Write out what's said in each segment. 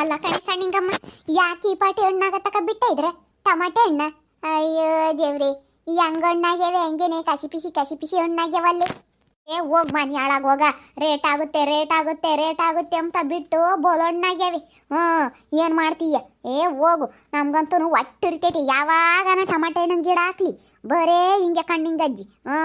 ಅಲ್ಲ ಕಣೆ ಸಣ್ಣಿಂಗಮ್ಮ, ಯಾಕೆ ಈ ಪಾಟಿ ಹಣ್ಣಾಗತ್ತಕ ಬಿಟ್ಟ ಇದ್ರೆ? ಟಮಾಟೆ ಹಣ್ಣ? ಅಯ್ಯೋ ದೇವ್ರಿ, ಈ ಹಂಗ ಹಣ್ಣಾಗ್ಯವೆ ಹಂಗೇನೆ ಕಸಿ ಪಿಸಿ ಕಸಿ ಪಿಸಿ ಹಣ್ಣಾಗ್ಯವಲ್ಲಿ. ಏ, ಹೋಗ್ ಮನೆ ಹಾಳಾಗ ಹೋಗ. ರೇಟ್ ಆಗುತ್ತೆ ರೇಟ್ ಆಗುತ್ತೆ ರೇಟ್ ಆಗುತ್ತೆ ಅಂತ ಬಿಟ್ಟು ಬೋಲು ಹಣ್ಣಾಗ್ಯಾವೆ. ಹ್ಞೂ, ಏನು ಮಾಡ್ತೀಯ? ಏ, ಹೋಗು. ನಮ್ಗಂತೂ ಒಟ್ಟು ಇರ್ತೈತಿ. ಯಾವಾಗನ ಟಮಾಟೆ ಹಣ್ಣಿನ ಗಿಡ ಹಾಕ್ಲಿ. ಬರೇ ಹಿಂಗೆ ಕಣ್ಣಿಂಗಜ್ಜಿ ಹ್ಞೂ,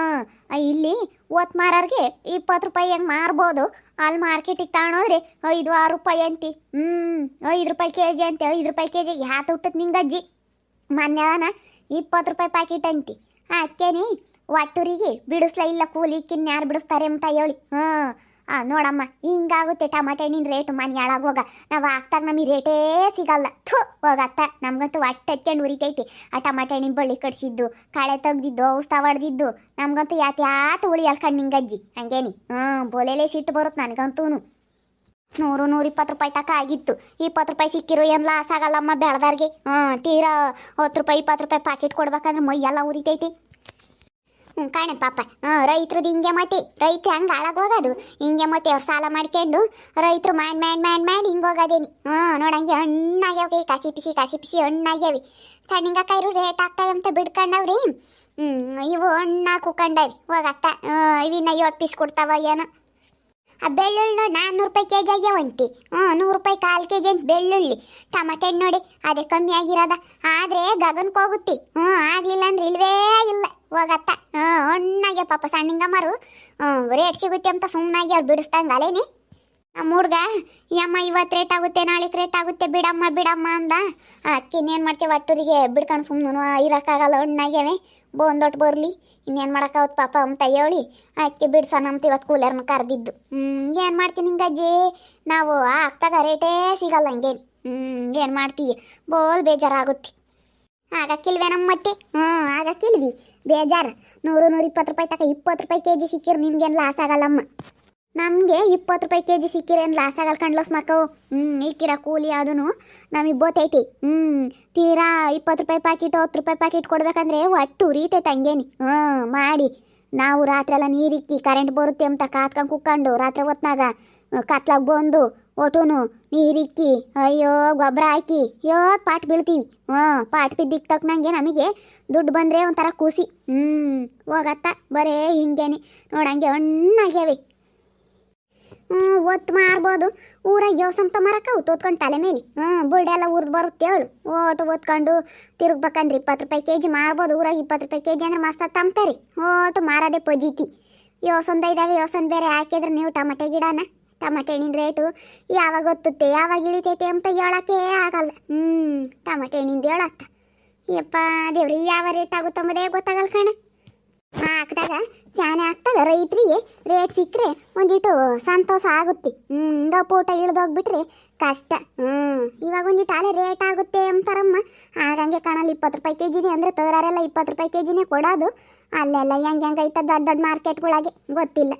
ಇಲ್ಲಿ ಓತ್ ಮಾರೋರಿಗೆ ಇಪ್ಪತ್ತು ರೂಪಾಯಿ ಹೆಂಗೆ ಮಾರ್ಬೋದು? ಅಲ್ಲಿ ಮಾರ್ಕೆಟಿಗೆ ತಗೊಂಡೋದ್ರೆ ಐದು, ಆರು ರೂಪಾಯಿ ಅಂತಿ ಹ್ಞೂ ಐದು ರೂಪಾಯಿ ಕೆ ಜಿ ಅಂತೆ, ಐದು ರೂಪಾಯಿ ಕೆ ಜಿಗೆ ಹ್ಯಾತ್ ಹುಟ್ಟದ್ ನಿಂಗ ಮೊನ್ನೆನ ಇಪ್ಪತ್ತು ರೂಪಾಯಿ ಪ್ಯಾಕೆಟ್ ಅಂತಿ ಅಕ್ಕೇನಿ ಒಟ್ಟೂರಿಗೆ ಬಿಡಿಸ್ಲ ಇಲ್ಲ ಕೂಲಿ ಯಾರು ಬಿಡಿಸ್ತಾರೆ ಅಂತ ಹೇಳಿ? ಹ್ಞೂ ಆ, ನೋಡಮ್ಮ, ಹಿಂಗಾಗುತ್ತೆ ಟಮಾಟೆ ಹಣ್ಣಿನ ರೇಟ್ ಮನೆ ಹಾಳಾಗೋಗ ನಾವು ಹಾಕ್ದಾಗ ನಮಗೆ ರೇಟೇ ಸಿಗಲ್ಲ. ಥೂ, ಹೋಗತ್ತ. ನಮಗಂತೂ ಹೊಟ್ಟೆ ಹಚ್ಕೊಂಡು ಉರಿತೈತಿ. ಆ ಟಮಾಟೆ ಹಣ್ಣಿನ ಬಳ್ಳಿ ಕಟ್ಸಿದ್ದು, ಕಳೆ ತೆಗ್ದಿದ್ದು ಔಷಧ ಹೊಡೆದಿದ್ದು ನಮಗಂತೂ ಯಾತ್ ಯಾತ ಉಳಿಯಲ್ ಕಣ್ಣಿಂಗಜ್ಜಿ ಹಂಗೇನಿ? ಹಾಂ ಬೋಲೆಲೆ ಸಿಟ್ಟು ಬರುತ್ತೆ ನನಗಂತೂ ನೂರು, ನೂರ ಇಪ್ಪತ್ತು ರೂಪಾಯಿ ತಕ ಆಗಿತ್ತು. ಇಪ್ಪತ್ತು ರೂಪಾಯಿ ಸಿಕ್ಕಿರೋ ಏನು ಲಾಸ್ ಆಗಲ್ಲಮ್ಮ ಬೆಳೆದಾರ್ಗೆ ಹಾಂ ತೀರಾ ಹತ್ತು ರೂಪಾಯಿ, ಇಪ್ಪತ್ತು ರೂಪಾಯಿ ಪ್ಯಾಕೆಟ್ ಕೊಡ್ಬೇಕಂದ್ರೆ ಮೈ ಎಲ್ಲ ಉರಿತೈತಿ. ಕಾಣೆ ಪಾಪ. ರೈತರದ್ದು ಹಿಂಗೆ ಮತ್ತೆ ರೈತರು ಹಂಗೆ ಹಾಳಾಗೋಗೋದು ಹಿಂಗೆ ಮತ್ತೆ ಅವ್ರು ಸಾಲ ಮಾಡ್ಕೊಂಡು ರೈತರು ಮಾಡಿ ಮಾಡಿ ಮಾಡಿ ಮಾಡಿ ಹಿಂಗೆ ಹೋಗೋದೇನಿ. ಹ್ಞೂ ನೋಡಂಗೆ ಹಣ್ಣಾಗ್ಯಾವ ಕಸಿ ಪಿಸಿ ಕಸಿ ಪಿಸಿ ಹಣ್ಣಾಗ್ಯಾವಿ ಕೈರು ರೇಟ್ ಆಗ್ತಾವೆ ಅಂತ ಬಿಡ್ಕೊಂಡವ್ರಿ ಹ್ಞೂ ಇವು ಹಣ್ಣು ಕುಕ್ಕಂಡವಿ ಹೋಗತ್ತ ಇವಿನ್ನ ಏಳು ಪೀಸ್ ಕೊಡ್ತಾವ ಏನೋ. ಆ ಬೆಳ್ಳುಳ್ಳಿ ನಾನ್ನೂರು ರೂಪಾಯಿ ಕೆ ಜಿ ಆಗ್ಯಾವಂತಿ ಹ್ಞೂ, ನೂರು ರೂಪಾಯಿ ಕಾಲು ಕೆ ಜಿ ಬೆಳ್ಳುಳ್ಳಿ. ಟಮಟೆ ನೋಡಿ, ಅದೇ ಕಮ್ಮಿ ಆಗಿರೋದ. ಆದರೆ ಗಗನಕ್ಕೆ ಹೋಗುತ್ತೆ. ಹ್ಞೂ, ಆಗಲಿಲ್ಲ ಅಂದ್ರೆ ಇಲ್ವೇ ಇಲ್ಲ, ಹೋಗತ್ತ. ಹ್ಞೂ ಹಣ್ಣಾಗೆ ಪಾಪ ಸಣ್ಣಿಂಗಮ್ಮರು. ಹ್ಞೂ ರೇಟ್ ಸಿಗುತ್ತೆ ಅಂತ ಸುಮ್ಮನಾಗಿ ಅವ್ರು ಬಿಡಿಸ್ದಂಗೆ ಅಲೇನಿ. ನಮ್ಮ ಹುಡ್ಗ ಯಮ್ಮ ಇವತ್ತು ರೇಟ್ ಆಗುತ್ತೆ, ನಾಳೆಗೆ ರೇಟ್ ಆಗುತ್ತೆ, ಬಿಡಮ್ಮ ಬಿಡಮ್ಮ ಅಂದ. ಅಕ್ಕಿನ್ನೇನು ಮಾಡ್ತೀವಿ? ಒಟ್ಟೂರಿಗೆ ಬಿಡ್ಕೊಂಡು ಸುಮ್ಮನೆ ಇರೋಕ್ಕಾಗಲ್ಲ, ಹಣ್ಣಾಗ್ಯಾವೆ. ಬಂದೊಟ್ಟು ಬರಲಿ. ಇನ್ನೇನು ಮಾಡೋಕ್ಕಾವತ್ತು ಪಾಪ ಅಂತ ಹೇಳಿ ಅಕ್ಕಿ ಬಿಡ್ಸೋಣ ಅಂತ ಇವತ್ತು ಕೂಲರ್ನ ಕರೆದಿದ್ದು. ಹ್ಞೂ ಏನು ಮಾಡ್ತೀನಿ ಹಿಂಗಜ್ಜಿ ನಾವು ಆಗ್ತಾಗ ರೇಟೇ ಸಿಗಲ್ಲ ಹಂಗೇನು. ಹ್ಞೂ ಏನು ಮಾಡ್ತೀಯ ಬೋಲ್ ಬೇಜಾರಾಗುತ್ತೆ. ಆಗಕ್ಕಿಲ್ವೇನಮ್ಮ ಮತ್ತೆ? ಹ್ಞೂ ಆಗಕ್ಕಿಲ್ವಿ ಬೇಜಾರು. ನೂರು ನೂರಿಪ್ಪತ್ತು ರೂಪಾಯಿ ತಕ ಇಪ್ಪತ್ತು ರೂಪಾಯಿ ಕೆ ಜಿ ಸಿಕ್ಕಿರು, ನಿಮ್ಗೇನು ಲಾಸ್ ಆಗಲ್ಲಮ್ಮ. ನಮಗೆ ಇಪ್ಪತ್ತು ರೂಪಾಯಿ ಕೆ ಜಿ ಸಿಕ್ಕಿರೇನು ಲಾಸ್ ಆಗಲ್ಲ ಕಣ್ಲಸ್ ಮಕ್ಕಳು ಹ್ಞೂ ಇಕ್ಕಿರ ಕೂಲಿ ಅದೂ ನಮಗೆ ಬೋತೈತಿ ಹ್ಞೂ ತೀರಾ ಇಪ್ಪತ್ತು ರೂಪಾಯಿ ಪ್ಯಾಕೆಟ್ ಹತ್ತು ರೂಪಾಯಿ ಪ್ಯಾಕೆಟ್ ಕೊಡ್ಬೇಕಂದ್ರೆ ಒಟ್ಟು ಉರಿತೈತೆ ತಂಗೇನಿ. ಹ್ಞೂ ಮಾಡಿ. ನಾವು ರಾತ್ರಿ ಎಲ್ಲ ನೀರಿಕ್ಕಿ ಕರೆಂಟ್ ಬರುತ್ತೆ ಅಂತ ಕಾತ್ಕೊಂಡು ಕುಕ್ಕೊಂಡು ರಾತ್ರಿ ಹೊತ್ನಾಗ ಕತ್ಲಾಗ ಬಂದು ಒಟುನು ನೀರಿಕ್ಕಿ, ಅಯ್ಯೋ ಗೊಬ್ಬರ ಹಾಕಿ ಯೋ ಪಾಟ್ ಬೀಳ್ತೀವಿ. ಹ್ಞೂ ಪಾಟ್ ಬಿದ್ದಿಕ್ ತಕ್ಕನಂಗೆ ನಮಗೆ ದುಡ್ಡು ಬಂದರೆ ಒಂಥರ ಖುಷಿ. ಹ್ಞೂ ಹೋಗತ್ತ, ಬರೇ ಹಿಂಗೇನೆ. ನೋಡಂಗೆ ಹಣ್ಣಾಗ್ಯಾವೆ. ಒತ್ತು ಮಾರ್ಬೋದು. ಊರಾಗ ಯೋಸಂತ ಮರಕ್ಕ ತೋತ್ಕೊಂಡು ತಲೆ ಮೇಲೆ. ಹ್ಞೂ ಬುಲ್ಡೆಲ್ಲ ಉರ್ದು ಬರುತ್ತೆ ಹೇಳು. ಓಟು ಓದ್ಕೊಂಡು ತಿರುಗ್ಬೇಕಂದ್ರೆ ಇಪ್ಪತ್ತು ರೂಪಾಯಿ ಕೆ ಜಿ ಮಾರ್ಬೋದು. ಊರಾಗ ಇಪ್ಪತ್ತು ರೂಪಾಯಿ ಕೆ ಜಿ ಅಂದ್ರೆ ಮಸ್ತ ತಂಬ್ತಾರೆ ಓಟು ಮಾರೋದೇ ಪೊಜಿತಿ. ಯೋಸಂದ ಇದಾವೆ ಯೋಸನ್ ಬೇರೆ ಹಾಕಿದ್ರೆ ನೀವು ಟಮಟೆ ಗಿಡನ, ಟಮಟೆ ಹಣ್ಣಿನ ರೇಟು ಯಾವಾಗ ಗೊತ್ತುತ್ತೆ, ಯಾವಾಗ ಇಳಿತೈತೆ ಅಂತ ಹೇಳೋಕ್ಕೆ ಆಗಲ್ಲ. ಹ್ಞೂ ಟಮಟೆ ಹಣ್ಣಿಂದ ಹೇಳತ್ತ. ಯಪ್ಪ ದೇವ್ರಿ, ಯಾವ ರೇಟ್ ಆಗುತ್ತಂಬುದೇ ಗೊತ್ತಾಗಲ್ಲ ಕಣ. ಹಾಕಿದಾಗ ಚಾನೆ ಹಾಕ್ತಾಗ ರೈತರಿಗೆ ರೇಟ್ ಸಿಕ್ಕರೆ ಒಂದಿಟ್ಟು ಸಂತೋಷ ಆಗುತ್ತೆ. ಹ್ಞೂ ಹಿಂಗ ಪೂಟ ಇಳ್ದೋಗ್ಬಿಟ್ರೆ ಕಷ್ಟ. ಹ್ಞೂ ಇವಾಗ ಒಂದಿಟ್ಟು ಅಲೆ ರೇಟ್ ಆಗುತ್ತೆ ಅಂತಾರಮ್ಮ. ಆಗಂಗೆ ಕಾಣಲ್ಲ ಇಪ್ಪತ್ತು ರೂಪಾಯಿ ಕೆ ಜಿನೇ ಅಂದರೆ ತೋರಾರೆಲ್ಲ ಇಪ್ಪತ್ತು ರೂಪಾಯಿ ಕೆ ಜಿನೇ ಕೊಡೋದು. ಅಲ್ಲೆಲ್ಲ ಹೆಂಗೆ ಹೆಂಗೆ ಐತ ದೊಡ್ಡ ದೊಡ್ಡ ಮಾರ್ಕೆಟ್ಗಳಾಗೆ ಗೊತ್ತಿಲ್ಲ.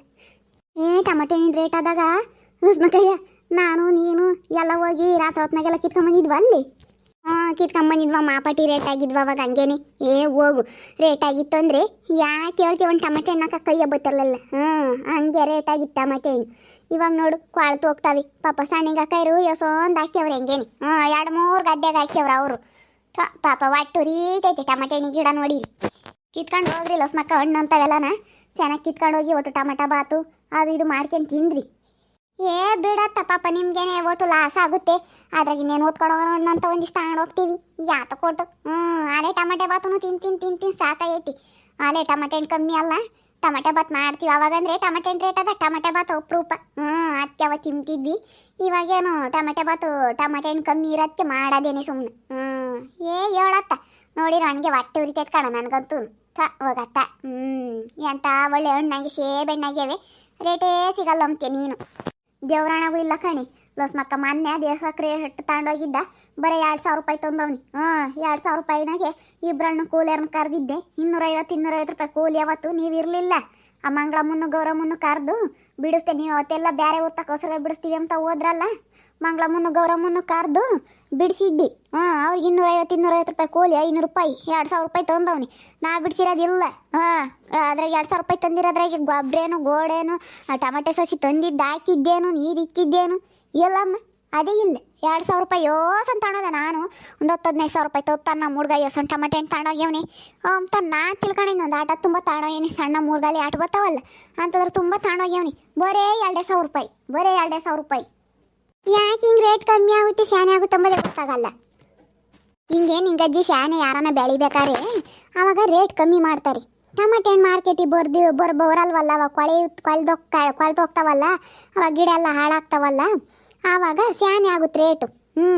ಏ, ಟಮಾಟೆ ಹಣ್ಣಿನ ರೇಟ್ ಆದಾಗ, ಹುಸ್ಮಕಯ್ಯ, ನಾನು, ನೀನು ಎಲ್ಲ ಹೋಗಿ ರಾತ್ರಿ ಹೊತ್ನಾಗೆಲ್ಲ ಕಿತ್ಕೊಂಡ್ಬಂದಿದ್ವಲ್ಲಿ ಕಿತ್ಕೊಂಬಂದಿದ್ವ ಮಾಪಾಟಿ ರೇಟ್ ಆಗಿದ್ವ ಅವಾಗ ಹಂಗೇನೆ. ಏ, ಹೋಗು. ರೇಟ್ ಆಗಿತ್ತು ಅಂದರೆ ಯಾಕೆ ಹೇಳ್ತೀವಿ ಒಂದು ಟಮಾಟೆ ಹಣ್ಣಾಕ ಕೈಯ ಬತ್ತಲ್ಲ ಹ್ಞೂ ಹಂಗೆ ರೇಟ್ ಆಗಿತ್ತು ಟಮಾಟೆ ಹಣ್ಣು. ಇವಾಗ ನೋಡು, ಕ್ವಾಳ್ತು ಹೋಗ್ತಾವೆ. ಪಾಪ ಸಣ್ಣಿಗೆ ಕೈರು ಎಸೊಂದು ಹಾಕ್ಯವ್ರೆ ಹೆಂಗೇನೆ. ಹ್ಞೂ ಎರಡು ಮೂರು ಗದ್ದೆಗೆ ಹಾಕ್ಯವ್ರ ಅವರು. ಪಾಪ ಒಟ್ಟು ರೀತೈತೆ ಟಮಾಟೆ ಹಣ್ಣಿ ಗಿಡ ನೋಡಿರಿ. ಕಿತ್ಕೊಂಡು ಹೋಗ್ರಿ ಲಸ್ಮಕ್ಕ ಹಣ್ಣು ಅಂತವೆಲ್ಲನ. ಚೆನ್ನಾಗಿ ಕಿತ್ಕೊಂಡು ಹೋಗಿ ಒಟ್ಟು ಟಮಟ ಬಾತು. ಅದು ಇದು ಮಾಡ್ಕೊಂಡು ತಿಂದ್ರಿ. ಏ ಬಿಡತ್ತ ಪಾಪ ನಿಮ್ಗೇನೆ ಒಟ್ಟು ಲಾಸ್ ಆಗುತ್ತೆ. ಅದ್ರಾಗ ಇನ್ನೇನು ಓದ್ಕೊಂಡು ಅಂತ ಒಂದಿಷ್ಟು ತಗೊಂಡು ಹೋಗ್ತೀವಿ. ಯಾತ ಕೊಟ್ಟು. ಹ್ಞೂ ಆಲೆ ಟಮಾಟೆ ಬಾತನು ತಿನ್ ತಿನ್ ತಿನ್ ತಿನ್ ಸಾಕಾಗೈತಿ. ಆಲೆ ಟಮಾಟೆ ಹಣ್ಣು ಕಮ್ಮಿ ಅಲ್ಲ. ಟಮಾಟೆ ಬಾತ್ ಮಾಡ್ತೀವಿ. ಅವಾಗಂದ್ರೆ ಟಮಾಟೆ ಹಣ್ಣು ರೇಟ್ ಅದ? ಟಮಾಟೆ ಬಾತ್ ಅಪರೂಪ ಹ್ಞೂ ಅದಕ್ಕೆ ತಿಂತಿದ್ವಿ. ಇವಾಗೇನು ಟಮಾಟೆ ಬಾತು ಟಮಾಟೆ ಹಣ್ಣು ಕಮ್ಮಿ ಇರೋದಕ್ಕೆ ಮಾಡೋದೇನೆ ಸುಮ್ಮನೆ ಹ್ಞೂ ಏ, ಹೇಳತ್ತ. ನೋಡಿರೋ ಹಣ್ಣಿಗೆ ಹೊಟ್ಟೆ ಉರಿತೈತೆ ಕಣ ನನಗಂತೂ. ಥ, ಹೋಗತ್ತ. ಹ್ಞೂ ಎಂತ ಒಳ್ಳೆ ಹಣ್ಣಾಗಿ ಸೇಬೆ ರೇಟೇ ಸಿಗಲ್ಲ ಅಂತೆ ನೀನು. ದೇವ್ರಾಣಗೂ ಇಲ್ಲ ಕಣಿ. ಲೋಸ್ ಮಕ್ಕ ಮೊನ್ನೆ ದೇವಸಕ್ಕೆ ಹಿಟ್ಟು ತಗೊಂಡೋಗಿದ್ದ ಬರೀ ಎರಡು ಸಾವಿರ ರೂಪಾಯಿ ತಂದವ್ನಿ. ಹಾಂ, ಎರಡು ಸಾವಿರ ರೂಪಾಯಿನಾಗೆ ಇಬ್ಬರನ್ನು ಕೂಲಿಯರ್ನ ಕರೆದಿದ್ದೆ. ಇನ್ನೂರೈವತ್ತು ಇನ್ನೂರೈವತ್ತು ರೂಪಾಯಿ ಕೂಲಿ ಅವತ್ತು ನೀವು ಇರಲಿಲ್ಲ ಆ ಮಂಗಳಮ್ಮನ್ನು, ಗೌರಮ್ಮನ್ನು ಕರೆದು ಬಿಡಿಸ್ತೇನೆ ನೀವು ಅವತ್ತೆಲ್ಲ ಬೇರೆ ಓದ್ತಕ್ಕೋಸ್ಕರ ಬಿಡಿಸ್ತೀವಿ ಅಂತ ಹೋದ್ರಲ್ಲ, ಮಂಗಳಮ್ಮನ್ನು, ಗೌರಮ್ಮನ್ನು ಕರೆದು ಬಿಡಿಸಿದ್ದಿ. ಹಾಂ ಅವ್ರಿಗೆ ಇನ್ನೂರೈವತ್ತು ಇನ್ನೂರೈವತ್ತು ರೂಪಾಯಿ ಕೂಲಿ, ಐನೂರು ರೂಪಾಯಿ, ಎರಡು ಸಾವಿರ ರೂಪಾಯಿ ತಂದವನಿ. ನಾ ಬಿಡಿಸಿರೋದಿಲ್ಲ. ಹಾಂ ಅದ್ರಾಗ ಎರಡು ಸಾವಿರ ರೂಪಾಯಿ ತಂದಿರೋದ್ರಾಗ ಗೊಬ್ಬರೇನು ಗೋಡೇನು ಟಮಾಟೆ ಸಸಿ ತಂದಿದ್ದು ಹಾಕಿದ್ದೇನು, ನೀರು ಇಕ್ಕಿದ್ದೇನು, ಎಲ್ಲಮ್ಮ. ಅದೇ ಇಲ್ಲ. ಎರಡು ಸಾವಿರ ರೂಪಾಯಿ ಯೋಸನ್ ತಗೊಳೋದ ನಾನು. ಒಂದು ಹತ್ತು ಹದಿನೈದು ಸಾವಿರ ರೂಪಾಯಿ ತಗೋತಾನೆ ನಮ್ಮ ಹುಡುಗ. ಯೋಸನ್ ಟಮಾಟೆ ಹಣ್ಣು ತಗೊಂಡೋಗ್ಯವನಿ ಅಂತ ನಾನು ತಿಳ್ಕೊಂಡಿದ್ದೆ ಒಂದು ಆಟ ತುಂಬ ತಗೊಂಡೋಗ್ಯವನಿ ಸಣ್ಣ ಮೂರ್ಗಾಲಿ ಆಟ ಬರ್ತಾವಲ್ಲ, ಅಂತಂದ್ರೆ ತುಂಬ ತಗೊಂಡೋಗ್ಯವನಿ ಬರೇ ಎರಡೇ ಸಾವಿರ ರೂಪಾಯಿ, ಬರೇ ಎರಡೇ ಸಾವಿರ ರೂಪಾಯಿ. ಯಾಕೆ ಹಿಂಗೆ ರೇಟ್ ಕಮ್ಮಿ ಆಗುತ್ತೆ ಸ್ಯಾನೆ ಆಗುತ್ತೆ ಅಂಬೋದೇ ಗೊತ್ತಾಗಲ್ಲ. ಹಿಂಗೆ ಹಿಂಗೆ ಅಜ್ಜಿ ಸ್ಯಾನೆ ಯಾರನ್ನ ಬೆಳಿಬೇಕಾರೆ? ಆವಾಗ ರೇಟ್ ಕಮ್ಮಿ ಮಾಡ್ತಾರೆ. ಟಮಾಟೆ ಹಣ್ಣು ಮಾರ್ಕೆಟಿಗೆ ಬರ್ದು ಬರ್ ಬರಲ್ವಲ್ಲ, ಅವಾಗ ಕೊಳೆ ಕೊಳ್ದೋಗ್ ಕೊಳ್ದೋಗ್ತಾವಲ್ಲ ಅವಾಗ ಗಿಡ ಎಲ್ಲ ಹಾಳಾಗ್ತಾವಲ್ಲ. ಆವಾಗ ಸ್ಯಾನೆ ಆಗುತ್ತೆ ರೇಟು. ಹ್ಞೂ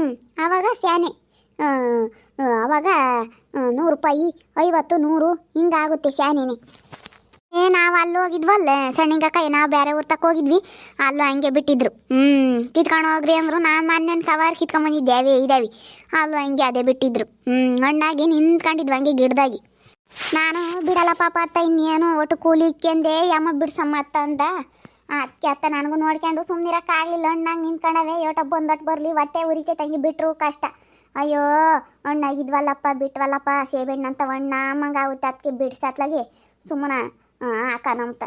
ಆವಾಗ ಸ್ಯಾನೆ. ಆವಾಗ ನೂರು ರೂಪಾಯಿ, ಐವತ್ತು, ನೂರು, ಹಿಂಗಾಗುತ್ತೆ ಸ್ಯಾನೆನೆ. ಏ, ನಾವು ಅಲ್ಲಿ ಹೋಗಿದ್ವಲ್ಲ ಸಣ್ಣಂಗಕ್ಕ ನಾವು ಬೇರೆ ಊರ್ ತಕ್ಕ ಹೋಗಿದ್ವಿ. ಅಲ್ಲೂ ಹಂಗೆ ಬಿಟ್ಟಿದ್ರು. ಹ್ಞೂ ಕಿತ್ಕೊಂಡು ಹೋಗ್ರಿ ಅಂದರು. ನಾನು ಮೊನ್ನೆ ಕವರ್ ಕಿತ್ಕೊಂಬಂದಿದ್ದೆ ಅವೇ ಇದಾವೆ ಅಲ್ಲೂ ಹಂಗೆ ಅದೇ ಬಿಟ್ಟಿದ್ರು. ಹ್ಞೂ ಹಣ್ಣಾಗಿ ನಿಂತ್ಕೊಂಡಿದ್ವಿ ಹಂಗೆ ಗಿಡದಾಗಿ. ನಾನು, ಬಿಡಲ್ಲ ಪಾಪ ಅತ್ತ ಇನ್ನೇನು, ಒಟ್ಟು ಕೂಲಿ ಇಕ್ಕೆಂದೆ ಯಮ್ಮ ಬಿಡ್ಸಮ್ಮ ಅತ್ತ ಅಂದ ಅದಕ್ಕೆ ಅತ್ತ ನನಗೂ ನೋಡ್ಕೊಂಡು ಸುಮ್ಮನಿರಕ್ಕಾಗಲಿಲ್ಲ ಅಣ್ಣಂಗೆ ನಿಂತ್ಕೊಂಡವೆ ಯೋಟ ಬಂದೊಟ್ಟು ಬರಲಿ, ಹೊಟ್ಟೆ ಉರಿತೆ ತಂಗಿ ಬಿಟ್ಟರು ಕಷ್ಟ. ಅಯ್ಯೋ ಹಣ್ಣಾಗಿದ್ವಲ್ಲಪ್ಪ ಬಿಟ್ವಲ್ಲಪ್ಪ ಸೇಬೆಣ್ಣಂತ ಅಮ್ಮಂಗೆ ಆಗುತ್ತೆ ಅದಕ್ಕೆ ಬಿಡ್ಸತ್ಲಾಗಿ. ಸುಮ್ಮನೆ ಹಾಕನಂತ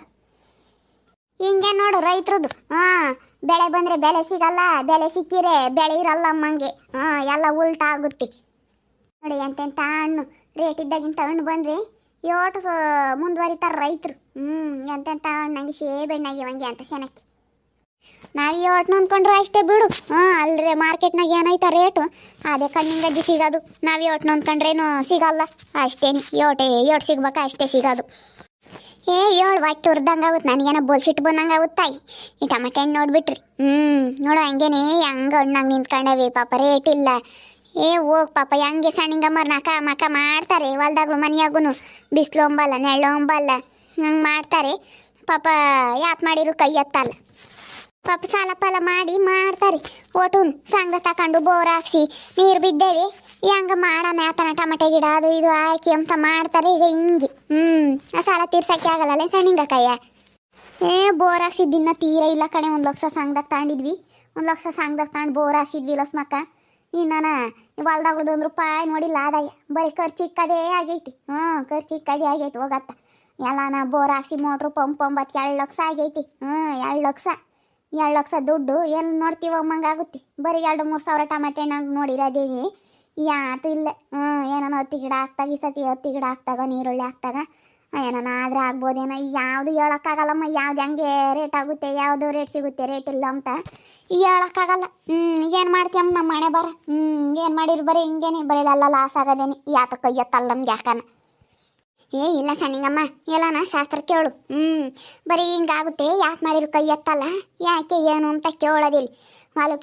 ಹಿಂಗೆ ನೋಡು ರೈತರದ್ದು ಹಾಂ ಬೆಳೆ ಬಂದರೆ ಬೆಲೆ ಸಿಗಲ್ಲ ಬೆಲೆ ಸಿಕ್ಕಿರೆ ಬೆಳೆ ಇರಲ್ಲ ಅಮ್ಮಂಗೆ. ಹಾಂ ಎಲ್ಲ ಉಲ್ಟಾ ಆಗುತ್ತೆ. ನೋಡಿ ಎಂತೆಂಥ ಹಣ್ಣು. ರೇಟ್ ಇದ್ದಾಗಿಂತ ಹಣ್ಣು ಬಂದರೆ ಯೋಟು ಮುಂದುವರಿತಾರೆ ರೈತರು. ಹ್ಞೂ ಎಂತೆಂಥ ಹಣ್ಣಾಗಿ ಸೇಬೆಣ್ಣಾಗಿ ಹಂಗೆ ಅಂತ ಸೆನಕ್ಕೆ ನಾವು ಯೋಟ್ ನೊಂದ್ಕೊಂಡ್ರೆ ಅಷ್ಟೇ ಬಿಡು. ಹಾಂ, ಅಲ್ರಿ ಮಾರ್ಕೆಟ್ನಾಗ ಏನೈತ ರೇಟು? ಅದೇ ಕಣ್ಣಿನ ಗಜ್ಜಿ ಸಿಗೋದು. ನಾವು ಯೋಟ್ ನೊಂದ್ಕೊಂಡ್ರೇನು ಸಿಗಲ್ಲ. ಅಷ್ಟೇನೆ. ಯೋಟೆ, ಯೋಟ್ ಸಿಗ್ಬೇಕು, ಅಷ್ಟೇ ಸಿಗೋದು. ಏ ಏಳು ಒಟ್ಟು ಹುರ್ದಂಗೆ ಆಗುತ್ತೆ ನನಗೇನೋ ಬೋಲ್ಸಿಟ್ಟು ಬಂದಂಗೆ ಆಗುತ್ತೆ ತಾಯಿ. ಈ ಟಮಟೆ ಹಣ್ಣು ನೋಡ್ಬಿಟ್ರಿ. ಹ್ಞೂ ನೋಡು ಹಂಗೇನೆ ಹಂಗೆ ಹಣ್ಣಾಗ ನಿಂತ್ಕೊಂಡೇವಿ. ಪಾಪ ರೇಟ್ ಇಲ್ಲ. ಏ, ಹೋಗ್ ಪಾಪ, ಹೆಂಗೆ ಸಣ್ಣಿಂಗಮ್ಮರ್ ಮರ್ನಾಕ ಮಕ ಮಾಡ್ತಾರೆ, ಹೊಲ್ದಾಗ್ಲು ಮನೆಯಾಗೂ ಬಿಸಿಲು ಒಂಬಲ್ಲ ನೆಳ್ಳು ಒಂಬಲ್ಲ ಹಂಗೆ ಮಾಡ್ತಾರೆ. ಪಾಪ ಯಾತ್ ಮಾಡಿರು ಕೈ ಎತ್ತಲ್ಲ. ಪಾಪ, ಸಾಲ ಪಾಲ ಮಾಡಿ ಮಾಡ್ತಾರೆ. ಒಟ್ಟು ಸಂಘ ತಕೊಂಡು ಬೋರ್ ಹಾಕ್ಸಿ ನೀರು ಬಿದ್ದೇವೆ. ಹೆಂಗೆ ಮಾಡೋಣ ಆತನ ಟಮಟೆ ಗಿಡ ಅದು ಇದು ಹಾಕಿ ಅಂತ ಮಾಡ್ತಾರೆ ಈಗ ಹಿಂಗೆ. ಹ್ಞೂ ಆ ಸಾಲ ತೀರ್ಸಕ್ಕೆ ಆಗಲ್ಲ ಸಣ್ಣಿಂಗಕಾಯ ಏ, ಬೋರ್ ಹಾಕ್ಸಿದ್ದಿನ್ನ ತೀರ ಇಲ್ಲ ಕಣೆ, ಒಂದು ಲಕ್ಷ ಸಂಘದಾಗ ತಗೊಂಡಿದ್ವಿ ಒಂದು ಲಕ್ಷ ಸಂಘದಾಗ ತಗೊಂಡು ಬೋರ್ ಹಾಕ್ಸಿದ್ವಿ ಲಸ್ಮಕ್ಕ. ಇನ್ನನ ಹೊಲ್ದಾಗ್ಳದು ಒಂದು ರೂಪಾಯಿ ನೋಡಿಲ್ಲ, ಆದಾಯ. ಬರೀ ಖರ್ಚು ಇಕ್ಕದೇ ಆಗೈತಿ. ಹ್ಞೂ ಖರ್ಚು ಇಕ್ಕದೇ ಆಗೈತಿ ಹೋಗತ್ತ. ಎಲ್ಲಾನ ಬೋರ್ ಹಾಕ್ಸಿ ಮೋಟ್ರು ಪಂಪ್ ಒಂಬತ್ತು ಎರಡು ಲಕ್ಷ ಆಗೈತಿ. ಹ್ಞೂ ಎರಡು ಲಕ್ಷ. ಎರಡು ಲಕ್ಷ ದುಡ್ಡು ಎಲ್ಲಿ ನೋಡ್ತೀವಿ ಅಮ್ಮಂಗಾಗುತ್ತೆ ಬರೀ ಎರಡು ಮೂರು ಸಾವಿರ ಟಮಾಟೆ ಹಣ್ಣಾಗ ನೋಡಿರೋದೇವಿ ಯಾತು ಇಲ್ಲ. ಹ್ಞೂ ಏನಾನ ಹತ್ತಿ ಗಿಡ ಹಾಕ್ತಾಗ, ಈ ಸತಿ ಹತ್ತಿ ಗಿಡ ಹಾಕ್ತಾಗ, ನೀರುಳ್ಳಿ ಹಾಕ್ತಾಗ. ಏನಾನ ಆದ್ರೆ ಆಗ್ಬೋದೇನೋ. ಯಾವುದು ಹೇಳೋಕ್ಕಾಗಲ್ಲಮ್ಮ, ಯಾವ್ದು ಹೆಂಗೆ ರೇಟ್ ಆಗುತ್ತೆ, ಯಾವುದು ರೇಟ್ ಸಿಗುತ್ತೆ ರೇಟ್ ಇಲ್ಲ ಅಂತ. ಹೇಳೋಕ್ಕಾಗಲ್ಲ. ಹ್ಞೂ ಏನು ಮಾಡ್ತೀಯಮ್ಮ ನಮ್ಮ ಮನೆ ಬರ? ಹ್ಞೂ ಏನು ಮಾಡಿರು ಬರೀ ಹಿಂಗೇನೆ, ಬರೀ ಅಲ್ಲ ಲಾಸ್ ಆಗೋದೇನಿ. ಯಾತ ಕೈಯತ್ತಲ್ಲ ನಮ್ಗೆ ಯಾಕನ? ಏ, ಇಲ್ಲ ಸಣ್ಣಿಂಗಮ್ಮ, ಎಲ್ಲನ ಶಾಸ್ತ್ರ ಕೇಳು. ಹ್ಞೂ ಬರೀ ಹಿಂಗಾಗುತ್ತೆ, ಯಾಕೆ ಮಾಡಿರು ಕೈ ಎತ್ತಲ್ಲ ಯಾಕೆ ಏನು ಅಂತ ಕೇಳೋದಿಲ್ಲ.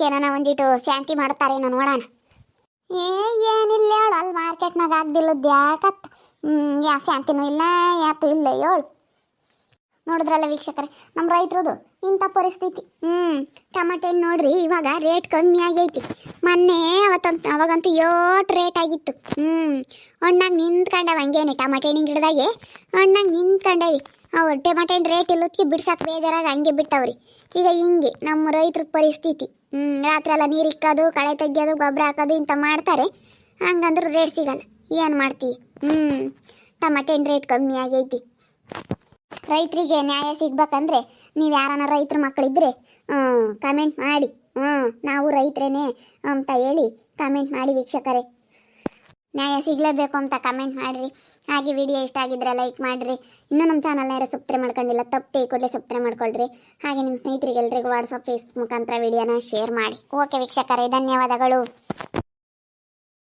ಏನಾನ ಒಂದಿಟ್ಟು ಶಾಂತಿ ಮಾಡ್ತಾರೇನೋ ನೋಡೋಣ. ಏ, ಏನಿಲ್ಲ ಹೇಳು, ಅಲ್ಲಿ ಮಾರ್ಕೆಟ್ನಾಗ ಆಗ್ದಿಲ್ಲದ್ದು ಯಾಕತ್ತ? ಯಾ ಶಾಂತಿನೂ ಇಲ್ಲ ಯಾತು ಇಲ್ಲ ಏಳು. ನೋಡಿದ್ರಲ್ಲ ವೀಕ್ಷಕರೇ ನಮ್ಮ ರೈತರದು ಇಂಥ ಪರಿಸ್ಥಿತಿ. ಹ್ಞೂ ಟಮಾಟೆ ಹಣ್ಣು ನೋಡ್ರಿ, ಇವಾಗ ರೇಟ್ ಕಮ್ಮಿ ಆಗೈತಿ. ಮೊನ್ನೆ ಅವತ್ತಂತ, ಅವಾಗಂತೂ ಏಟ್ ರೇಟ್ ಆಗಿತ್ತು. ಹ್ಞೂ ಹಣ್ಣಾಗ ನಿಂತ್ಕೊಂಡವ ಹಂಗೇನೆ ಟಮಾಟೆ ಹಣ್ಣಿನ ಗಿಡದಾಗೆ. ಹಣ್ಣಾಗ ನಿಂತ್ಕೊಂಡವಿ. ಅವ್ರು ಟಮಾಟೆ ಹಣ್ಣು ರೇಟ್ ಇಲ್ಲದಕ್ಕೆ ಬಿಡ್ಸಕ್ಕೆ ಬೇಜಾರಾಗ ಹಂಗೆ ಬಿಟ್ಟವ್ರಿ. ಈಗ ಹಿಂಗೆ ನಮ್ಮ ರೈತರ ಪರಿಸ್ಥಿತಿ. ಹ್ಞೂ ರಾತ್ರಿ ಎಲ್ಲ ನೀರು ಇಕ್ಕೋದು, ಕಳೆ ತೆಗಿಯೋದು ಗೊಬ್ಬರ ಹಾಕೋದು ಇಂಥ ಮಾಡ್ತಾರೆ. ಹಂಗಂದ್ರೆ ರೇಟ್ ಸಿಗಲ್ಲ. ಏನು ಮಾಡ್ತಿ? ಹ್ಞೂ ಟಮಾಟೆ ಹಣ್ಣು ರೇಟ್ ಕಮ್ಮಿ ಆಗೈತಿ. ರೈತರಿಗೆ ನ್ಯಾಯ ಸಿಗ್ಬೇಕಂದ್ರೆ ನೀವು ಯಾರಾನ ರೈತರ ಮಕ್ಕಳಿದ್ರೆ ಕಮೆಂಟ್ ಮಾಡಿ. ಹ್ಞೂ ನಾವು ರೈತರೇನೆ ಅಂತ ಹೇಳಿ ಕಮೆಂಟ್ ಮಾಡಿ ವೀಕ್ಷಕರೇ. ನ್ಯಾಯ ಸಿಗಲೇಬೇಕು ಅಂತ ಕಮೆಂಟ್ ಮಾಡಿರಿ. ಹಾಗೆ ವಿಡಿಯೋ ಇಷ್ಟ ಆಗಿದ್ರೆ ಲೈಕ್ ಮಾಡಿರಿ. ಇನ್ನೂ ನಮ್ಮ ಚಾನಲ್ ಯಾರು ಸಬ್ಸ್ಕ್ರೈಬ್ ಮಾಡ್ಕೊಂಡಿಲ್ಲ, ತಪ್ಪೇ ಕೂಡಲೇ ಸಬ್ಸ್ಕ್ರೈಬ್ ಮಾಡ್ಕೊಳ್ರಿ. ಹಾಗೆ ನಿಮ್ಮ ಸ್ನೇಹಿತರಿಗೆ ಎಲ್ರಿಗೂ ವಾಟ್ಸಪ್ ಫೇಸ್ಬುಕ್ ಮುಖಾಂತರ ವಿಡಿಯೋನ ಶೇರ್ ಮಾಡಿ. ಓಕೆ ವೀಕ್ಷಕರೇ, ಧನ್ಯವಾದಗಳು.